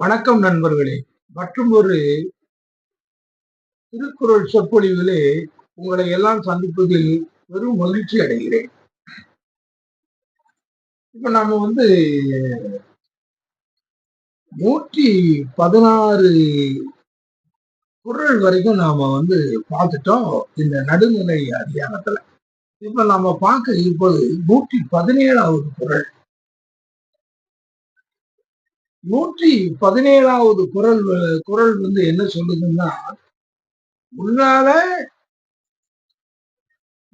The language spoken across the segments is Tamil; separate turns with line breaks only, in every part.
வணக்கம் நண்பர்களே. மற்றும் ஒரு திருக்குறள் சொற்பொழிவிலே உங்களை எல்லாம் சந்திப்பதில் பெரும் மகிழ்ச்சி அடைகிறேன். இப்ப நாம வந்து நூற்றி பதினாறு குரல் வரைக்கும் நாம வந்து பார்த்துட்டோம் இந்த நடுநிலை அதிகாரத்துல இப்ப நாம பார்க்க இப்போது நூற்றி பதினேழாவது குரல் நூற்றி பதினேழாவது குரல் குரல் வந்து என்ன சொல்லுதுன்னா முன்னால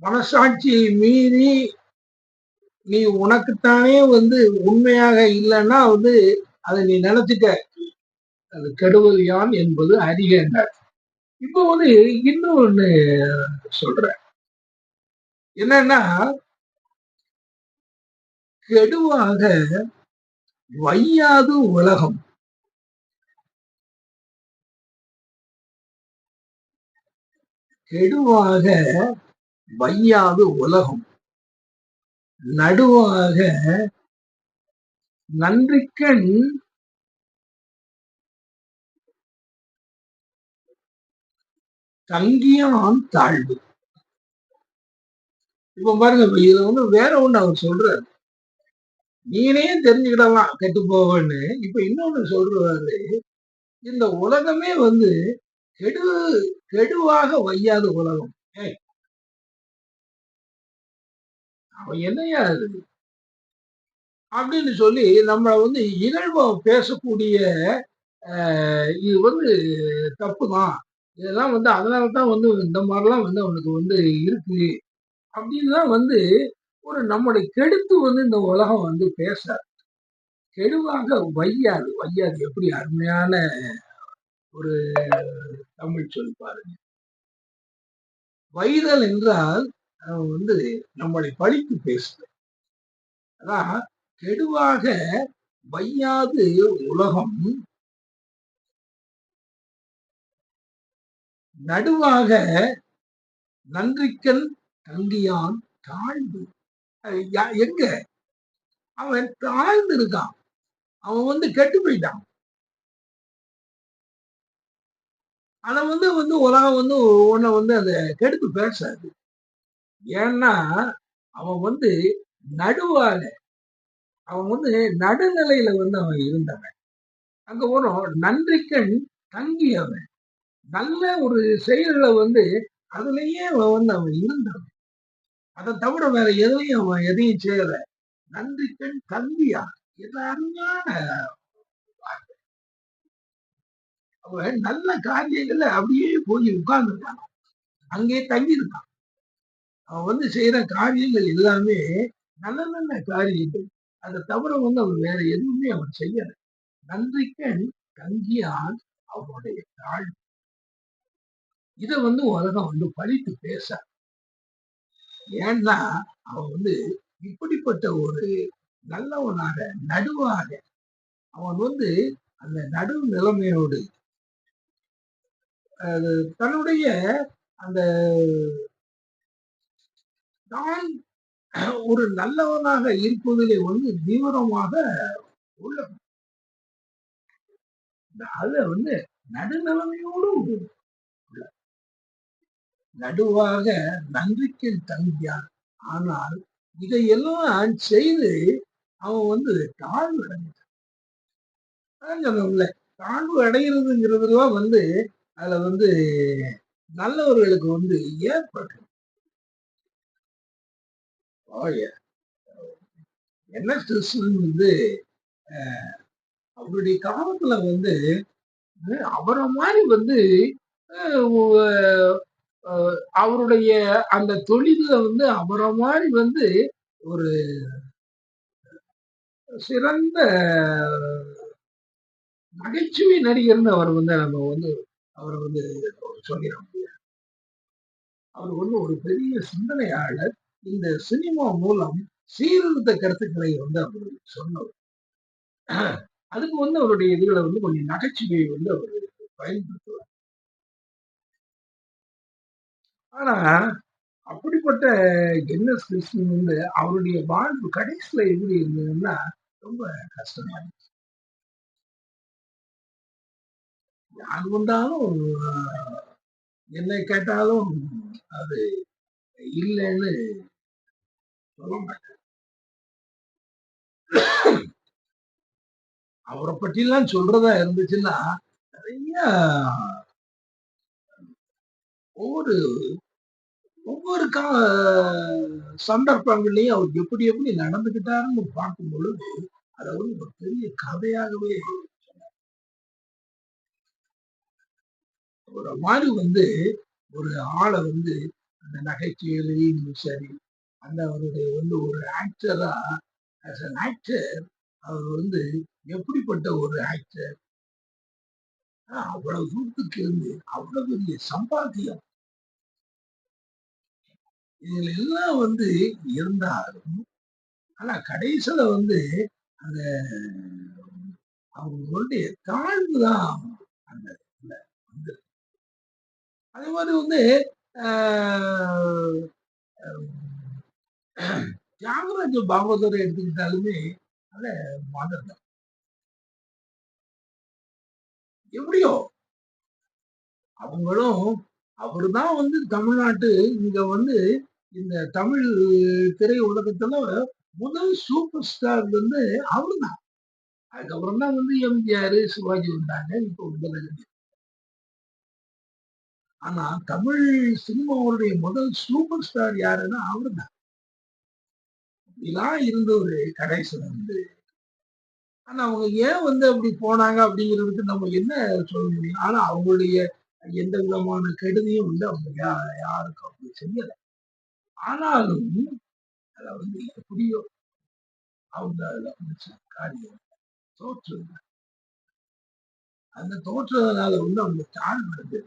மனசாட்சியை மீறி நீ உனக்குத்தானே வந்து உண்மையாக இல்லைன்னா வந்து அதை நீ நினைச்சுக்க. அது கெடுவது யான் என்பது அறிகின்றார் இப்போ வந்து இன்னும் ஒண்ணு சொல்ற என்னன்னா கெடுவாக வையாது உலகம். கெடுவாக வையாது உலகம். நடுவாக நன்றிக்கண் தங்கியான் தாழ்வு. இப்ப பாருங்க இதுல வந்து வேற ஒண்ணு அவர் சொல்றாரு. நீனே தெரிஞ்சுக்கிடலாம் கெட்டு போவன்னு இப்ப இன்னொன்னு சொல்றாரு இந்த உலகமே வந்து கெடு கெடுவாக வையாத உலகம். அவன் என்னையா அது அப்படின்னு சொல்லி நம்மளை வந்து இகழ்வ பேசக்கூடிய இது வந்து தப்பு தான் இதெல்லாம் வந்து அதனால தான் வந்து இந்த மாதிரிலாம் வந்து அவனுக்கு வந்து இருக்கு. அப்படின்னு தான் வந்து ஒரு நம்முடைய கெடுத்து வந்து இந்த உலகம் வந்து பேசாது. கெடுவாக வையாது. வையாது. எப்படி? அருமையான ஒரு தமிழ் சொல் பாருங்க. வைதல் என்றால் வந்து நம்மளை பழித்து பேசுது அதான் கெடுவாக வையாது உலகம். நடுவாக நன்றிக்கன் தங்கியான் தாழ்வு. எங்க? அவன் தாழ்ந்து இருக்கான் அவன் வந்து கெட்டு போயிட்டான். அத வந்து வந்து உலகம் வந்து உன்னை வந்து அதை கெடுத்து பேசாது. ஏன்னா அவன் வந்து நடுவாக அவன் வந்து நடுநிலையில வந்து அவன் இருந்தவன். அங்க வரும் நன்றிக்கண் தங்கியவன். நல்ல ஒரு செயல்களை வந்து அதுலயே அவன் வந்து அவன் இருந்தவன். அதை தவிர வேற எதையும் அவன் எதையும் செய்யல. நன்றிக்கண் தந்தியா இது அருமையான அவன் நல்ல காரியங்கள்ல அப்படியே போய் உட்கார்ந்துருக்கான். அங்கேயே தங்கி இருக்கான் அவன் வந்து செய்யற காரியங்கள் எல்லாமே நல்ல நல்ல காரியங்கள். அதை தவிர வந்து அவன் வேற எதுவுமே அவன் செய்யல. நன்றிக்கண் தங்கியான் அவனுடைய தாழ்வு. இதை வந்து உலகம் வந்து பழித்து பேச ஏன்னா அவன் வந்து இப்படிப்பட்ட ஒரு நல்லவனாக நடுவாக அவன் வந்து அந்த நடு நிலைமையோடு தன்னுடைய அந்த நான் ஒரு நல்லவனாக இருப்பதிலே வந்து தீவிரமாக உள்ள அத வந்து நடுநிலைமையோடு நடுவாக நன்றிக்கு தங்கியான் ஆனால் இதையெல்லாம் செய்து அவன் வந்து தாழ்வு அடைஞ்சான் தாழ்வு அடைகிறதுங்கிறதுலாம் வந்து அதுல வந்து நல்லவர்களுக்கு வந்து ஏற்பட்டு என்ன வந்து அவருடைய காலத்துல வந்து அவரை மாதிரி வந்து அவருடைய அந்த தொழில வந்து அவரை மாதிரி வந்து ஒரு சிறந்த நகைச்சுவை நடிகர்னு அவர் வந்து நம்ம வந்து அவரை வந்து சொல்லிட முடியாது. அவர் வந்து ஒரு பெரிய சிந்தனையாளர். இந்த சினிமா மூலம் சீர்திருத்த கருத்துக்களை வந்து அவர் சொன்னவர். அதுக்கு வந்து அவருடைய இதுகளை வந்து கொஞ்சம் நகைச்சுவையை வந்து அவர் பயன்படுத்துவார். ஆனா அப்படிப்பட்ட என்எஸ் கிருஷ்ணன் வந்து அவருடைய வாழ்வு கடைசியில எப்படி இருந்ததுன்னா ரொம்ப கஷ்டமா இருந்துச்சு. யார் வந்தாலும் என்னை கேட்டாலும் அது இல்லைன்னு சொல்ல மாட்டேன். அவரை பற்றிலாம் சொல்றதா இருந்துச்சுன்னா நிறைய ஒவ்வொரு ஒவ்வொரு கா சந்தர்ப்பங்கள்லையும் அவர் எப்படி எப்படி நடந்துகிட்டாருன்னு பார்க்கும் பொழுது அதை வந்து ஒரு பெரிய கதையாகவே ஒரு மாதிரி வந்து ஒரு ஆளை வந்து அந்த நகைச்சுவையிலையும் சரி அந்த அவருடைய வந்து ஒரு ஆக்டரா ஆஸ் அன் ஆக்டர் அவர் வந்து எப்படிப்பட்ட ஒரு ஆக்டர் அவ்வளவு தூரத்துக்கு இருந்து அவ்வளவு பெரிய சம்பாத்தியம். இதுல எல்லாம் வந்து இருந்தாலும் ஆனா கடைசியில வந்து அந்த அவங்களுடைய தாழ்வு தான் அந்த வந்து. அதே மாதிரி வந்து தியாகராஜ பாகவதரை எடுத்துக்கிட்டாலுமே அத மதம் தான். எப்படியோ அவங்களும் அவர் தான் வந்து தமிழ்நாட்டு இங்க வந்து இந்த தமிழ் திரை உலகத்துல முதல் சூப்பர் ஸ்டார் வந்து அவரு தான். அதுக்கப்புறம் தான் வந்து எம்ஜிஆர் சிவாஜி வந்தாங்க இப்போ வந்து ஆனா தமிழ் சினிமாவுடைய முதல் சூப்பர் ஸ்டார் யாருன்னா அவரு தான். இப்படிலாம் இருந்த ஒரு கடைசி வந்து. ஆனா அவங்க ஏன் வந்து அப்படி போனாங்க அப்படிங்கிறதுக்கு நம்ம என்ன சொல்ல முடியும்? ஆனா அவங்களுடைய எந்த விதமான கெடுதியும் வந்து அவங்க யா யாருக்கும் அப்படி செய்யல. ஆனாலும் அதை வந்து எப்படியோ அவங்க அதில் காரியம் தோற்றுங்க அந்த தோற்றதுனால வந்து அவங்க தாழ்வு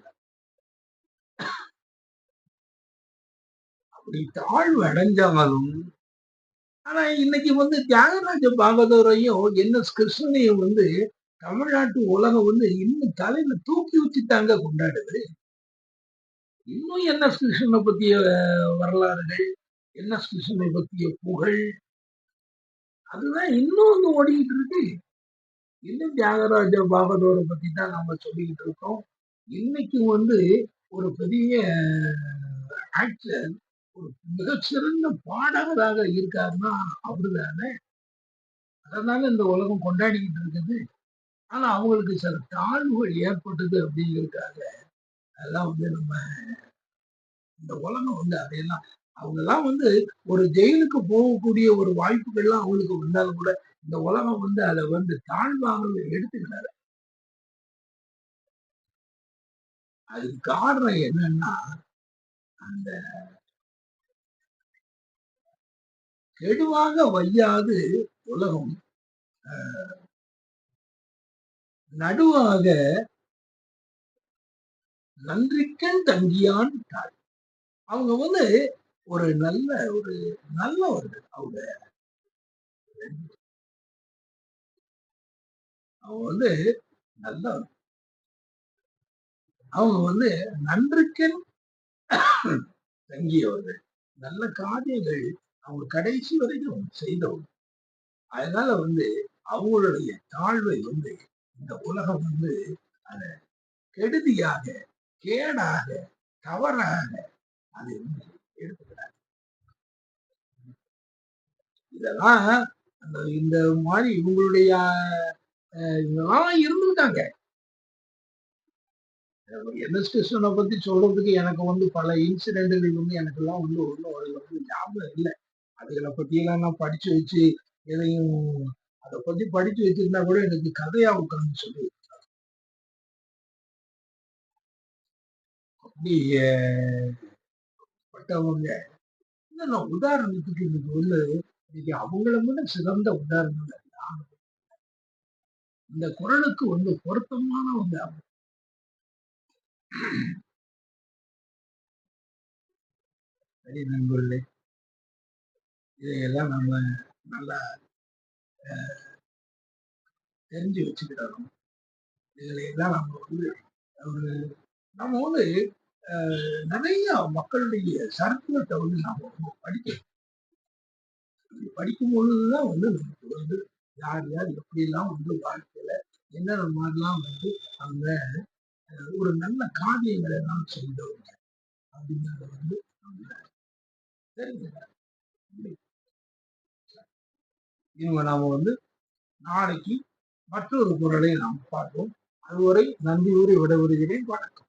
அப்படி தாழ்வு அடைஞ்சாலும் ஆனா இன்னைக்கு வந்து தியாகராஜ பாகதூரையும் என் எஸ் கிருஷ்ணனையும் வந்து தமிழ்நாட்டு உலகம் வந்து இன்னும் தலையில தூக்கி வச்சுட்டாங்க கொண்டாடுது. இன்னும் என் எஸ் கிருஷ்ணனை பத்திய வரலாறுகள் என் எஸ் கிருஷ்ணனை பத்திய புகழ்? அதுதான் இன்னும் வந்து ஓடிக்கிட்டு இருக்கு. இன்னும் தியாகராஜ பாகதோரை பத்தி தான் நம்ம சொல்லிக்கிட்டு இருக்கோம். இன்னைக்கும் வந்து ஒரு பெரிய ஆக்டர் ஒரு மிகச்சிறந்த பாடகராக இருக்காருன்னா அவரு தானே அதனால இந்த உலகம் கொண்டாடிக்கிட்டு இருக்குது. ஆனா அவங்களுக்கு சில தாழ்வுகள் ஏற்பட்டது அப்படிங்கிறதுக்காக அதெல்லாம் வந்து நம்ம இந்த உலகம் வந்து அதையெல்லாம் அவங்கெல்லாம் வந்து ஒரு ஜெயிலுக்கு போகக்கூடிய ஒரு வாய்ப்புகள்லாம் அவங்களுக்கு வந்தாலும் கூட இந்த உலகம் வந்து அதை வந்து தாழ்வாக எடுத்துக்கிறாரு அதுக்கு காரணம் என்னன்னா அந்த கெடுவாக வையாது உலகம். நடுவாக நன்றிக்கன் தங்கியான் தாய் அவங்க வந்து ஒரு நல்ல ஒரு நல்லவர்கள் அவங்க அவங்க வந்து நல்ல அவங்க வந்து நன்றிக்கன் தங்கியவர்கள். நல்ல காரியங்கள் அவங்க கடைசி வரைக்கும் செய்தவங்க. அதனால வந்து அவங்களுடைய தாழ்வை வந்து இந்த உலகம் வந்து அத கெடுதியாக கேடாக தவறாக அதை வந்து எடுத்துக்கிறாங்க இதெல்லாம் அந்த இந்த மாதிரி இவங்களுடைய இதெல்லாம் இருந்திருக்காங்க. என்எஸ் கிருஷ்ணனை பத்தி சொல்றதுக்கு எனக்கு வந்து பல இன்சிடென்ட்கள் வந்து எனக்கு எல்லாம் வந்து ஒன்றும் வந்து ஞாபகம் இல்லை. அதுகளை பத்தியெல்லாம் நான் படிச்சு வச்சு எதையும் அதை பத்தி படிச்சு வச்சிருந்தா கூட எனக்கு கதையா உட்கார்ந்து சொல்லி அப்படி பட்டவங்க நான் உதாரணத்துக்கு இன்னைக்கு வந்து இன்னைக்கு அவங்கள விட சிறந்த உதாரணம் இந்த குரலுக்கு வந்து பொருத்தமான உதாரணம். சரி நண்பர்களே இதையெல்லாம் நம்ம நல்லா தெரிஞ்சு வச்சுக்கிடணும் இதுலையெல்லாம் நம்ம வந்து ஒரு நம்ம வந்து நிறைய மக்களுடைய சரித்திரத்தை வந்து நாம ரொம்ப படிக்கணும். படிக்கும் பொழுதுதான் வந்து நமக்கு வந்து யார் யார் எப்படிலாம் வந்து வாழ்க்கையில என்னென்ன மாதிரிலாம் வந்து அவங்க ஒரு நல்ல காரியங்களை எல்லாம் செய்தவங்க அப்படிங்கிறத வந்து நம்ம தெரிஞ்சுக்கலாம் இவங்க நாம வந்து நாளைக்கு மற்றொரு குரலை நாம் பார்ப்போம். அதுவரை நன்றியோடு விடைபெறுகிறேன். வணக்கம்.